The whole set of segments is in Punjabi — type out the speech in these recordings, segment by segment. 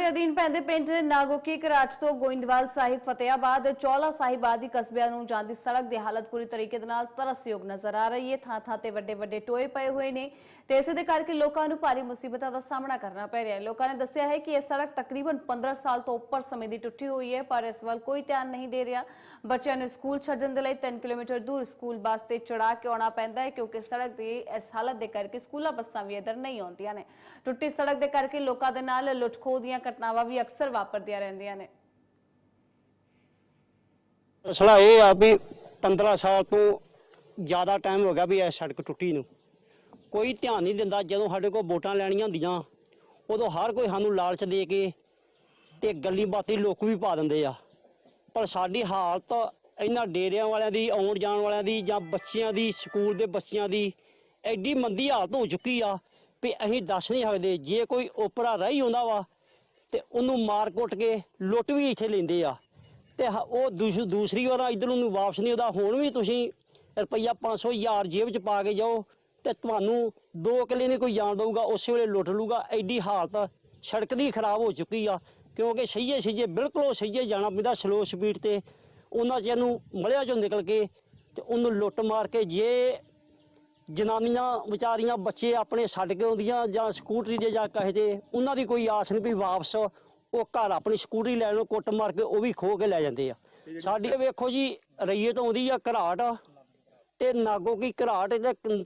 ਦੇ ਅਧੀਨ ਪੈਂਦੇ ਪਿੰਡ ਨਾਗੋਕੀ ਕਰਾਚ ਤੋਂ ਗੋਇੰਦਵਾਲ ਸਾਹਿਬ ਫਤਿਆਬਾਦ ਚੌਲਾ ਸਾਹਿਬ ਆਦਿ ਕਸਬਿਆਂ ਨੂੰ ਜਾਂਦੀ ਸੜਕ ਦੀ ਹਾਲਤ ਪੂਰੀ ਤਰੀਕੇ ਦੇ ਨਾਲ ਤਰਸਯੋਗ ਨਜ਼ਰ ਆ ਰਹੀ ਹੈ। ਥਾਂ ਥਾਂ ਤੇ ਵੱਡੇ ਵੱਡੇ ਟੋਏ ਪਏ ਹੋਏ ਨੇ ਤੇ ਇਸੇ ਦੇ ਕਰਕੇ ਲੋਕਾਂ ਨੂੰ ਭਾਰੀ ਮੁਸੀਬਤਾਂ ਦਾ ਸਾਹਮਣਾ ਕਰਨਾ ਪੈ ਰਿਹਾ ਹੈ। ਲੋਕਾਂ ਨੇ ਦੱਸਿਆ ਹੈ ਕਿ ਇਹ ਸੜਕ ਤਕਰੀਬਨ 15 ਸਾਲ ਤੋਂ ਉੱਪਰ ਸਮੇਂ ਦੀ ਟੁੱਟੀ ਹੋਈ ਹੈ, ਪਰ ਇਸ ਵੱਲ ਕੋਈ ਧਿਆਨ ਨਹੀਂ ਦੇ ਰਿਹਾ। ਬੱਚਿਆਂ ਨੂੰ ਸਕੂਲ ਛੱਡਣ ਦੇ ਲਈ 3 ਕਿਲੋਮੀਟਰ ਦੂਰ ਸਕੂਲ ਬੱਸ ਤੇ ਚੜਾ ਕੇ ਆਉਣਾ ਪੈਂਦਾ ਹੈ, ਕਿਉਂਕਿ ਸੜਕ ਦੀ ਇਸ ਹਾਲਤ ਦੇ ਕਰਕੇ ਸਕੂਲਾਂ ਬੱਸਾਂ ਵੀ ਇੱਧਰ ਨਹੀਂ ਆਉਂਦੀਆਂ ਨੇ। ਟੁੱਟੀ ਸੜਕ ਦੇ ਕਰਕੇ ਲੋਕਾਂ ਦੇ ਨਾਲ ਲੁੱਟ-ਖੋਹ ਦੀਆਂ ਘਟਨਾਵਾਂ ਵੀ ਅਕਸਰ ਵਾਪਰਦੀਆਂ ਰਹਿੰਦੀਆਂ ਨੇ। ਮਸਲਾ ਇਹ ਆ ਵੀ 15 ਸਾਲ ਤੋਂ ਜ਼ਿਆਦਾ ਟਾਈਮ ਹੋ ਗਿਆ ਵੀ ਇਹ ਸੜਕ ਟੁੱਟੀ ਨੂੰ। ਕੋਈ ਧਿਆਨ ਨਹੀਂ ਦਿੰਦਾ, ਜਦੋਂ ਸਾਡੇ ਕੋਲ ਵੋਟਾਂ ਲੈਣੀਆਂ ਹੁੰਦੀਆਂ, ਉਦੋਂ ਹਰ ਕੋਈ ਸਾਨੂੰ ਲਾਲਚ ਦੇ ਕੇ ਤੇ ਗੱਲੀ ਬਾਤੀ ਲੋਕ ਵੀ ਪਾ ਦਿੰਦੇ ਆ। ਪਰ ਸਾਡੀ ਹਾਲਤ ਇਹਨਾਂ ਡੇਰਿਆਂ ਵਾਲਿਆਂ ਦੀ, ਆਉਣ ਜਾਣ ਵਾਲਿਆਂ ਦੀ ਜਾਂ ਬੱਚਿਆਂ ਦੀ, ਸਕੂਲ ਦੇ ਬੱਚਿਆਂ ਦੀ ਐਡੀ ਮੰਦੀ ਹਾਲਤ ਹੋ ਚੁੱਕੀ ਆ ਵੀ ਅਸੀਂ ਦੱਸ ਨਹੀਂ ਸਕਦੇ। ਜੇ ਕੋਈ ਓਪਰਾ ਰਹੀ ਹੁੰਦਾ ਵਾ ਤੇ ਉਹਨੂੰ ਮਾਰ ਕੁੱਟ ਕੇ ਲੁੱਟ ਵੀ ਇੱਥੇ ਲੈਂਦੇ ਆ। ਤੇ ਹ- ਉਹ ਦੂਸ- ਦੂਸਰੀ ਵਾਰ ਇਧਰ ਨੂੰ ਵਾਪਸ ਨਹੀਂ, ਉਹਦਾ ਹੁਣ ਵੀ ਤੁਸੀਂ ਰੁਪਈਆ 500 ਹਜ਼ਾਰ ਜੇਬ 'ਚ ਪਾ ਕੇ ਜਾਓ ਤੇ ਤੁਹਾਨੂੰ ਦੋ ਕਿੱਲੇ ਨਹੀਂ ਕੋਈ ਜਾਣ ਦਊਗਾ, ਉਸੇ ਵੇਲੇ ਲੁੱਟ ਲੂਗਾ ਐਡੀ ਹਾਲਤ ਸੜਕ ਦੀ ਖਰਾਬ ਹੋ ਚੁੱਕੀ ਆ, ਕਿਉਂਕਿ ਸਹੀਏ ਸਹੀਏ, ਬਿਲਕੁਲ ਉਹ ਸਹੀਏ ਜਾਣਾ ਪੈਂਦਾ ਸਲੋ ਸਪੀਡ ਤੇ। ਉਹਨਾਂ ਚ ਇਹਨੂੰ ਮਲਿਆ ਚੋਂ ਨਿਕਲ ਕੇ ਤੇ ਉਹਨੂੰ ਲੁੱਟ ਮਾਰ ਕੇ ਜੇ ਜਨਾਨੀਆਂ ਵਿਚਾਰੀਆਂ ਬੱਚੇ ਆਪਣੇ ਛੱਡ ਕੇ ਆਉਂਦੀਆਂ ਜਾਂ ਸਕੂਟਰੀ ਦੇ ਜਾਂ ਕਹੇ ਦੇ ਉਹਨਾਂ ਦੀ ਕੋਈ ਆਸ ਨਹੀਂ ਵੀ ਵਾਪਸ ਉਹ ਘਰ ਆਪਣੀ ਸਕੂਟਰੀ ਲੈਣ ਨੂੰ ਕੁੱਟ ਮਾਰ ਕੇ ਉਹ ਵੀ ਖੋ ਕੇ ਲੈ ਜਾਂਦੇ ਆ। ਸਾਡੀ ਵੇਖੋ ਜੀ, ਰਈਏ ਤੋਂ ਆਉਂਦੀ ਆ ਘਰਾਟ ਤੇ ਨਾਗੋ ਕੀ ਘਰਾਟ ਤੇ ਕ-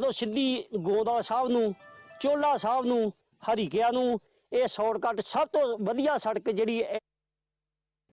ਤੋਂ ਸਿੱਧੀ ਗੋਦਾ ਸਾਹਿਬ ਨੂੰ, ਚੋਲਾ ਸਾਹਿਬ ਨੂੰ, ਹਰੀਕਿਆਂ ਨੂੰ ਇਹ ਸ਼ਾਰਟਕਟ ਸਭ ਤੋਂ ਵਧੀਆ ਸੜਕ ਜਿਹੜੀ